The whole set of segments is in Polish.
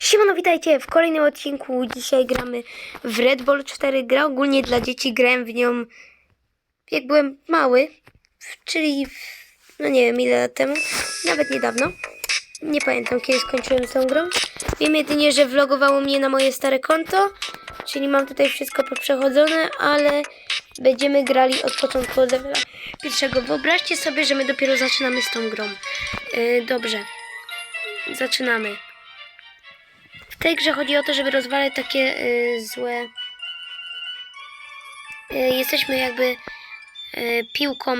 Siemano, witajcie w kolejnym odcinku. Dzisiaj gramy w Red Bull 4. Gra ogólnie dla dzieci. Grałem w nią jak byłem mały, czyli w, no nie wiem ile lat temu, nawet niedawno. Nie pamiętam kiedy skończyłem tą grą. Wiem jedynie, że vlogowało mnie na moje stare konto, czyli mam tutaj wszystko poprzechodzone, ale będziemy grali od początku od levela pierwszego. Wyobraźcie sobie, że my dopiero zaczynamy z tą grą. Yy, dobrze. Zaczynamy. Tej grze chodzi o to, żeby rozwalać takie y, złe. Y, jesteśmy jakby y, piłką.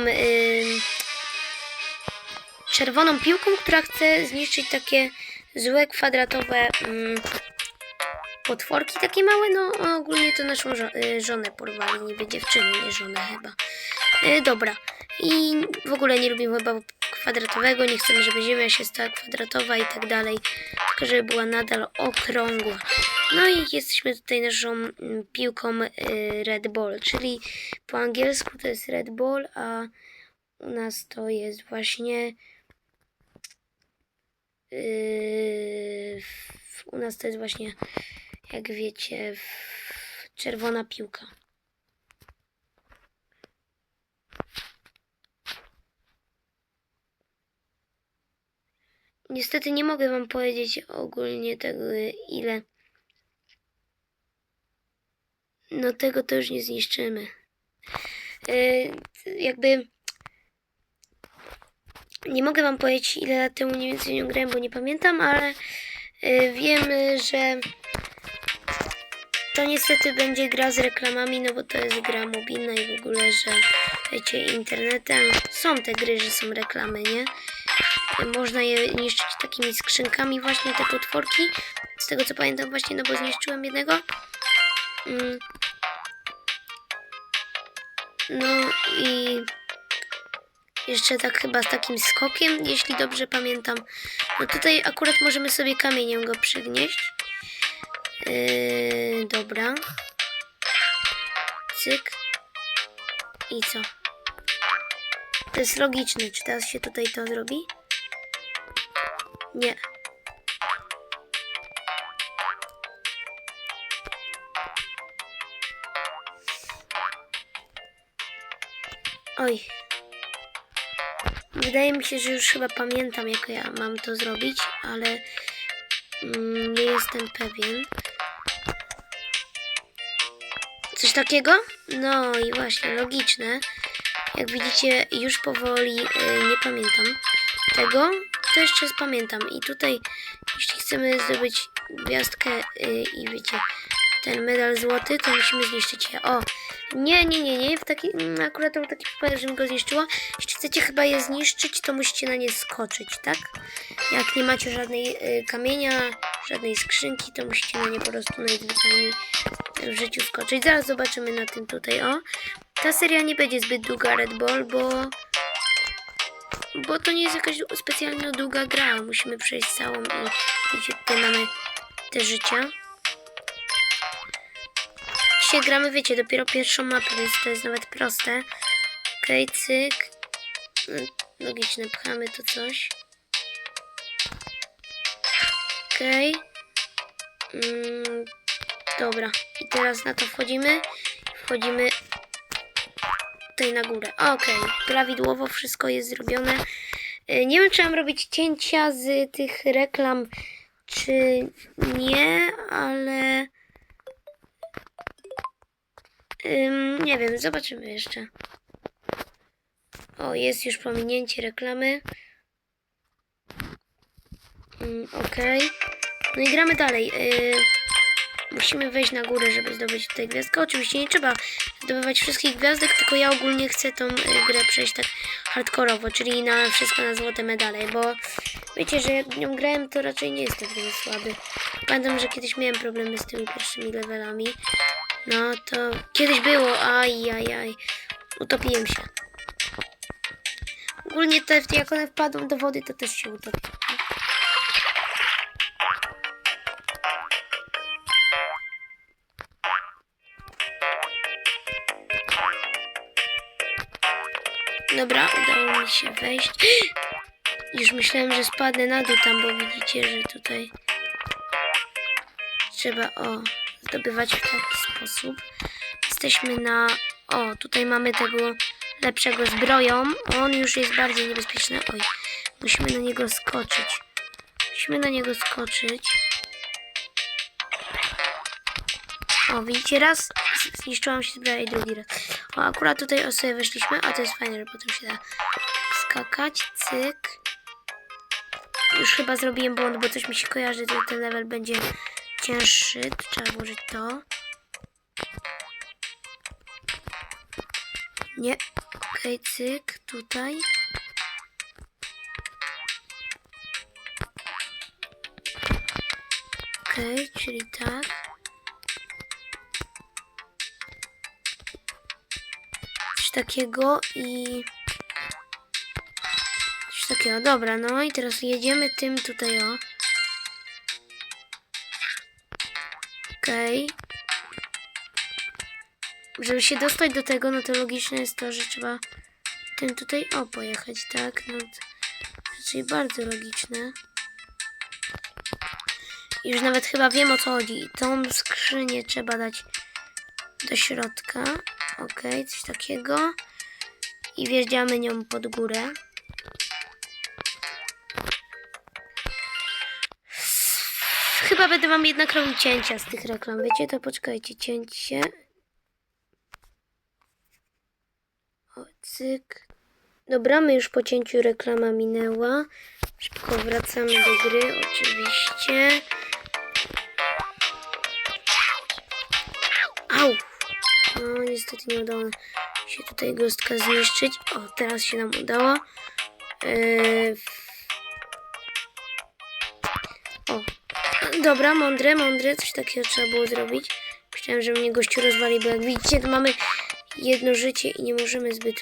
Czerwoną piłką, która chce zniszczyć takie złe kwadratowe mm, potworki, takie małe. No ogólnie to naszą żo- żonę porwali, niby dziewczynę, nie żonę chyba. Dobra. I w ogóle nie lubimy chyba kwadratowego, nie chcemy, żeby ziemia się stała kwadratowa i tak dalej, tylko żeby była nadal okrągła. No i jesteśmy tutaj naszą mm, piłką y, Red Ball, czyli po angielsku to jest Red Ball, a u nas to jest właśnie yy, u nas to jest właśnie, jak wiecie, czerwona piłka. Niestety nie mogę wam powiedzieć ogólnie tego ile. No tego to już nie zniszczymy. Yy, jakby nie mogę wam powiedzieć ile lat temu mniej więcej nią grałem, bo nie pamiętam, ale yy, że to niestety będzie gra z reklamami, no bo to jest gra mobilna i w ogóle, że wiecie, internetem są te gry, że są reklamy, nie? Można je niszczyć takimi skrzynkami właśnie te potworki. Z tego co pamiętam właśnie, no bo zniszczyłem jednego. Mm. No i jeszcze tak chyba z takim skokiem, jeśli dobrze pamiętam. No tutaj akurat możemy sobie kamieniem go przygnieść. Yy, dobra. Cyk. I co? To jest logiczne. Czy teraz się tutaj to zrobi? Nie. Oj. Wydaje mi się, że już chyba pamiętam, jak ja mam to zrobić, ale mm, nie jestem pewien. Coś takiego? No i właśnie, logiczne. Jak widzicie, już powoli y, nie pamiętam tego, to jeszcze pamiętam. I tutaj, jeśli chcemy zdobyć gwiazdkę y, i wiecie, ten medal złoty, to musimy zniszczyć je. O, nie, nie, nie, nie, w taki, mm, akurat był taki przypadek, że mi go zniszczyło. Jeśli chcecie chyba je zniszczyć, to musicie na nie skoczyć, tak? Jak nie macie żadnej y, kamienia, żadnej skrzynki, to musicie na nie po prostu najzwyczajniej w życiu skoczyć. Zaraz zobaczymy na tym tutaj, o. Ta seria nie będzie zbyt długa Red Ball, bo bo to nie jest jakaś specjalnie długa gra. Musimy przejść całą i wiecie, tutaj mamy te życia. Dzisiaj gramy, wiecie, dopiero pierwszą mapę, więc to jest nawet proste. Okej, cyk. Mm, Logiczne, pchamy to coś. Okej. Mm, dobra. I teraz na to wchodzimy. Wchodzimy tutaj na górę. Okej, prawidłowo wszystko jest zrobione. Y, Nie wiem, czy mam robić cięcia z tych reklam, czy nie, ale. Ym, nie wiem, zobaczymy jeszcze. O, jest już pominięcie reklamy. Ym, Okej. No i gramy dalej. Y, musimy wejść na górę, żeby zdobyć tutaj gwiazdkę. Oczywiście nie trzeba zdobywać wszystkich gwiazdek, tylko ja ogólnie chcę tą y, grę przejść tak hardkorowo, czyli na wszystko na złote medale, bo wiecie, że jak nią grałem, to raczej nie jestem w słaby. Pamiętam, że kiedyś miałem problemy z tymi pierwszymi levelami. No to kiedyś było, aj, aj, aj. Utopiłem się. Ogólnie te, jak one wpadną do wody, to też się utopię. Dobra, udało mi się wejść. Już myślałem, że spadnę na dół tam, bo widzicie, że tutaj trzeba o zdobywać w taki sposób. Jesteśmy na. O, tutaj mamy tego lepszego zbroją. On już jest bardziej niebezpieczny. Oj, musimy na niego skoczyć. Musimy na niego skoczyć. O, widzicie, raz zniszczyłam się zbroja i drugi raz. O, akurat tutaj sobie weszliśmy, a to jest fajne, że potem się da skakać. Cyk. Już chyba zrobiłem błąd, bo coś mi się kojarzy, że ten level będzie cięższy. Trzeba włożyć to. Nie. Okej, cyk, tutaj. Okej, czyli tak. Takiego i... Coś takiego, dobra, no i teraz jedziemy tym tutaj, o. Okej. Żeby się dostać do tego, no to logiczne jest to, że trzeba tym tutaj, o, pojechać, tak? No, raczej bardzo logiczne. Już nawet chyba wiem o co chodzi. Tą skrzynię trzeba dać do środka. Okej, coś takiego. I wjeżdżamy nią pod górę. Chyba będę wam jednak robił cięcia z tych reklam. Wiecie, to poczekajcie, cięcie. O, cyk. Dobra, my już po cięciu reklama minęła. Szybko wracamy do gry, oczywiście. Au! Niestety nie udało się tutaj gostka zniszczyć. O, teraz się nam udało. Eee... O, dobra, mądre, mądre. Coś takiego trzeba było zrobić. Myślałem, że mnie gościu rozwali, bo jak widzicie, to mamy jedno życie i nie możemy zbyt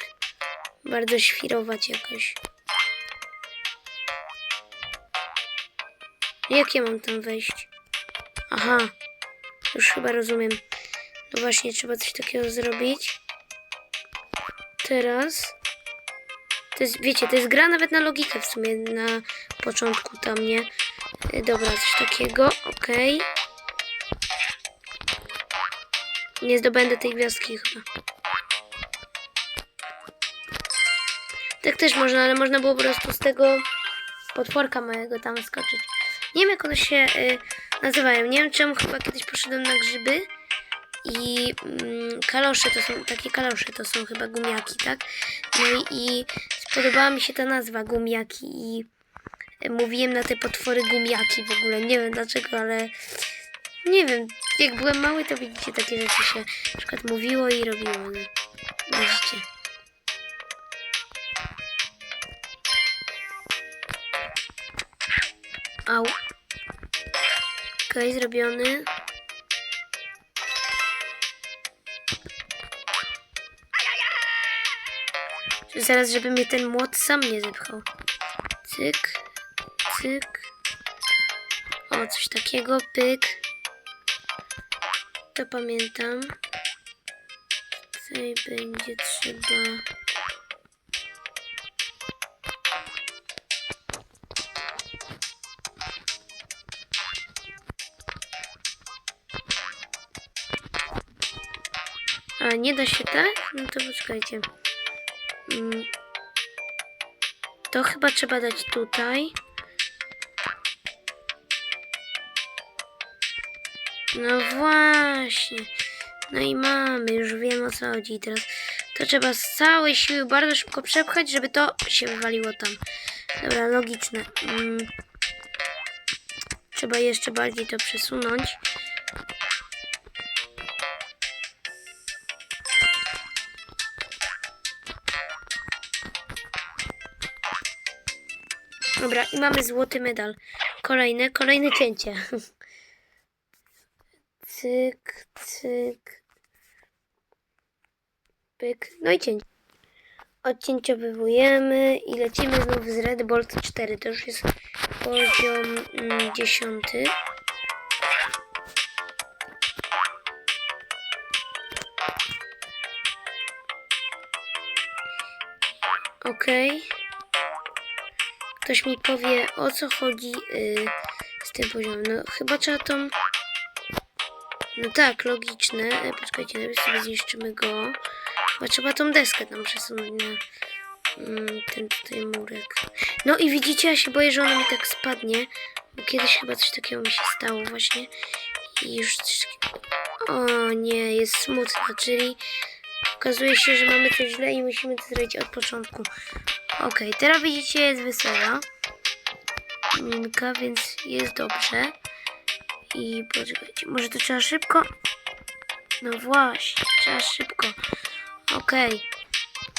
bardzo świrować jakoś. Jak ja mam tam wejść? Aha, już chyba rozumiem. No właśnie, trzeba coś takiego zrobić. Teraz. To jest, wiecie, to jest gra nawet na logikę w sumie na początku tam, nie? Y, Dobra, coś takiego, okej. Nie zdobędę tej gwiazdki chyba. Tak też można, ale można było po prostu z tego potworka mojego tam skoczyć. Nie wiem jak one się y, nazywają. Nie wiem czemu chyba kiedyś poszedłem na grzyby i mm, kalosze to są, takie kalosze to są chyba gumiaki, tak? No i, i spodobała mi się ta nazwa gumiaki i y, mówiłem na te potwory gumiaki w ogóle. Nie wiem dlaczego, ale nie wiem. Jak byłem mały, to widzicie, takie rzeczy się na przykład mówiło i robiło. No. Widzicie. Au. Okej, zrobiony. Zaraz, żeby mnie ten młot sam nie zepchał. Cyk, cyk. O, coś takiego, pyk. To pamiętam. Tutaj będzie trzeba... A, nie da się tak? No to poczekajcie. Mm. To chyba trzeba dać tutaj. No właśnie. No i mamy, już wiem o co chodzi. Teraz to trzeba z całej siły bardzo szybko przepchać, żeby to się wywaliło tam. Dobra, logiczne. Mm. Trzeba jeszcze bardziej to przesunąć. Dobra, i mamy złoty medal. Kolejne, kolejne cięcie. Cyk, cyk. Pyk. No i cięcie. Odcięciowywujemy i lecimy znów z Red Bolt 4. To już jest poziom mm, 10. Okej. Ktoś mi powie o co chodzi y, z tym poziomem. No chyba trzeba tą No tak, logiczne. E, Poczekajcie, najpierw sobie zniszczymy go. Bo trzeba tą deskę tam przesunąć na mm, ten tutaj murek. No i widzicie, ja się boję, że ona mi tak spadnie. Bo kiedyś chyba coś takiego mi się stało właśnie. I już. O nie, jest smutna, czyli okazuje się, że mamy coś źle i musimy to zrobić od początku. Okej, teraz widzicie, jest wesoła. Minka, więc jest dobrze. I poczekajcie, może to trzeba szybko? No właśnie, trzeba szybko. Okej.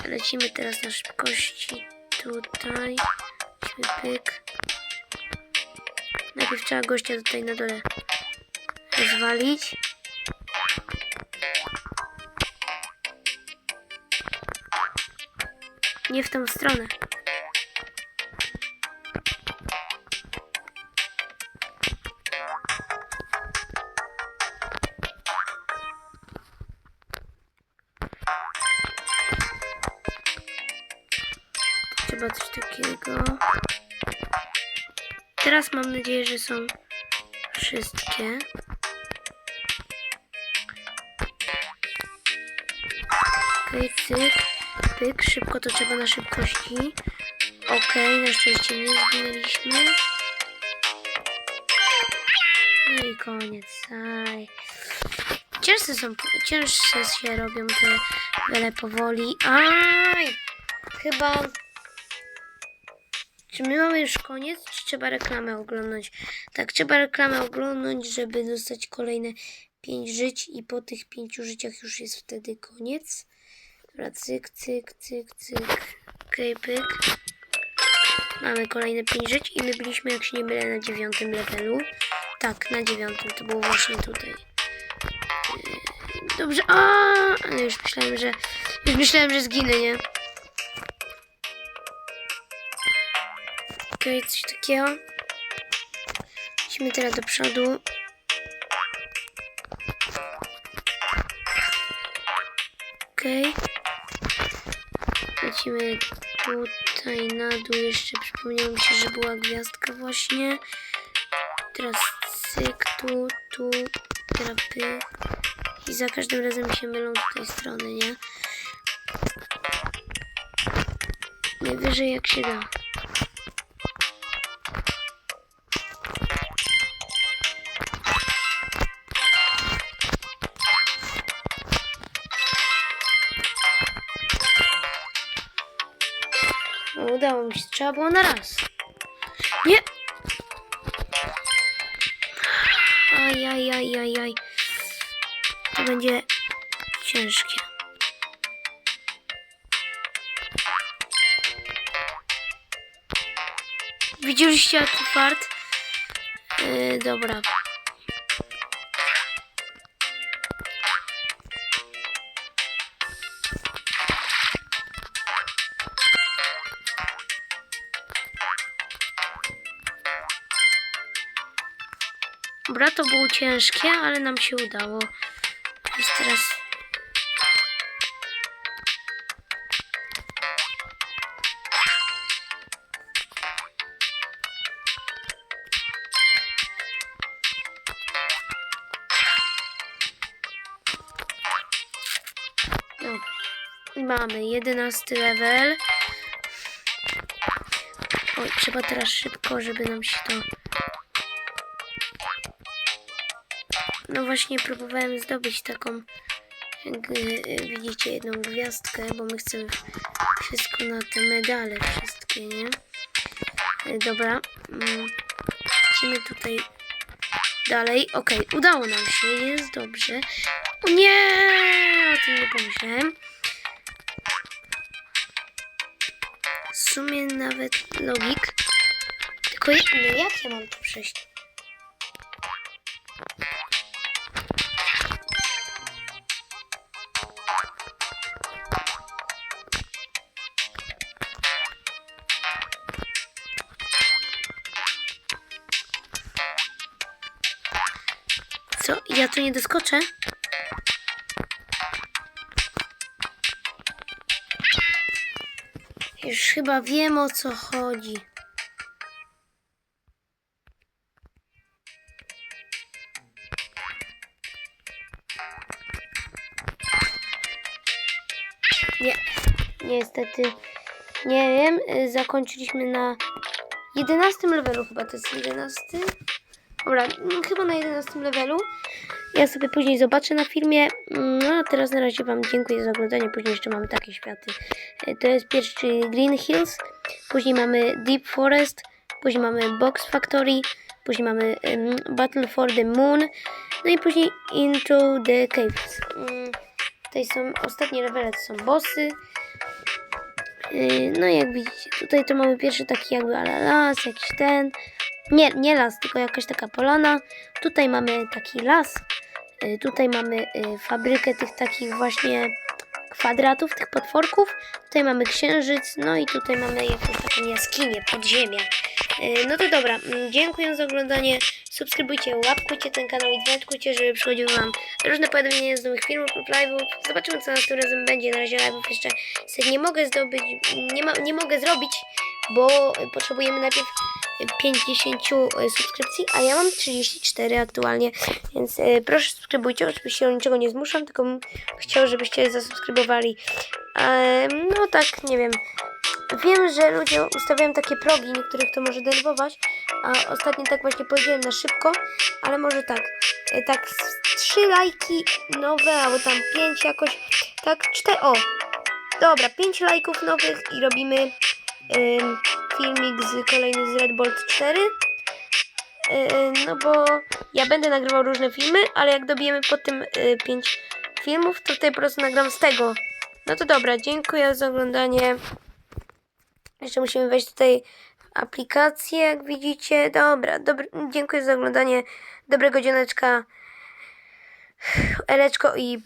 Lecimy teraz na szybkości. Tutaj. Pyk. Najpierw trzeba gościa tutaj na dole rozwalić. Nie w tą stronę. Trzeba coś takiego. Teraz mam nadzieję, że są wszystkie. Okej, cyk, pyk, szybko to trzeba na szybkości. Okej, na szczęście nie zginęliśmy. No i koniec. Aj. Cięższe są, cięższe się robią te wiele powoli. Aj! Chyba... Czy my mamy już koniec, czy trzeba reklamę oglądać? Tak, trzeba reklamę oglądać, żeby dostać kolejne 5 żyć i po tych 5 życiach już jest wtedy koniec. Dobra, cyk, cyk, cyk, cyk. Okej, pyk. Mamy kolejne 5 żyć i my byliśmy, jak się nie mylę, na dziewiątym levelu. Tak, na dziewiątym, to było właśnie tutaj. Yy, Dobrze, a ale już myślałem, że już myślałem, że zginę, nie? Okej, coś takiego. Lecimy teraz do przodu. Okej. Lecimy tutaj na dół. Jeszcze przypomniało mi się, że była gwiazdka właśnie. Teraz cyk, tu, tu, teraz pyk. I za każdym razem się mylą tutaj strony, nie? Najwyżej jak się da. Udało mi się. Trzeba było na raz. Nie! Aj, aj, aj, aj, aj. To będzie ciężkie. Widzieliście jaki fart? Yy, dobra. Dobra, to było ciężkie, ale nam się udało. Jest teraz... No. Mamy jedenasty level. Oj, trzeba teraz szybko, żeby nam się to No właśnie próbowałem zdobyć taką, jak y, widzicie, jedną gwiazdkę, bo my chcemy wszystko na te medale wszystkie, nie? Y, Dobra. mm, Lecimy tutaj dalej. Okej, udało nam się, jest dobrze. O nie! O tym nie pomyślałem. W sumie nawet logik. Tylko jak, no jak ja mam tu przejść? Ja tu nie doskoczę. Już chyba wiem o co chodzi. Nie, niestety nie wiem. Y, zakończyliśmy na 11 levelu chyba to jest 11. Dobra, mm, chyba na 11 levelu. Ja sobie później zobaczę na filmie. No a teraz na razie Wam dziękuję za oglądanie. Później jeszcze mamy takie światy. Y, To jest pierwszy, Green Hills. Później mamy Deep Forest. Później mamy Box Factory. Później mamy ym, Battle for the Moon. No i później Into the Caves. Ym, Tutaj są ostatnie levele, to są bossy. Yy, No jak widzicie, tutaj to mamy pierwszy taki jakby las, jakiś ten. Nie, nie las, tylko jakaś taka polana. Tutaj mamy taki las. Yy, Tutaj mamy yy, fabrykę tych takich właśnie kwadratów, tych potworków. Tutaj mamy księżyc, no i tutaj mamy jakąś taką jaskinię, podziemia. Yy, No to dobra, mm, dziękuję za oglądanie. Subskrybujcie, łapkujcie ten kanał i dzwoneczkujcie, żeby przychodziły Wam różne powiadomienia z nowych filmów lub live'ów. Zobaczymy, co następnym razem będzie. Na razie live'ów jeszcze sobie nie mogę zdobyć, nie, ma, nie mogę zrobić, bo potrzebujemy najpierw 50 subskrypcji, a ja mam 34 aktualnie, więc e, proszę subskrybujcie. Oczywiście niczego nie zmuszam, tylko bym chciał, żebyście zasubskrybowali. E, no tak, nie wiem. Wiem, że ludzie ustawiają takie progi, niektórych to może denerwować, a ostatnio tak właśnie powiedziałem na szybko, ale może tak, e, tak z trzy lajki nowe, albo tam pięć jakoś, tak cztery, o, dobra, pięć lajków nowych i robimy ym, filmik z kolejny z Red Bolt 4. Yy, no bo ja będę nagrywał różne filmy, ale jak dobijemy po tym 5 filmów, to tutaj po prostu nagram z tego. No to dobra, dziękuję za oglądanie. Jeszcze musimy wejść tutaj aplikację, jak widzicie. Dobra, dobry, dziękuję za oglądanie. Dobrego dzioneczka. Eleczko i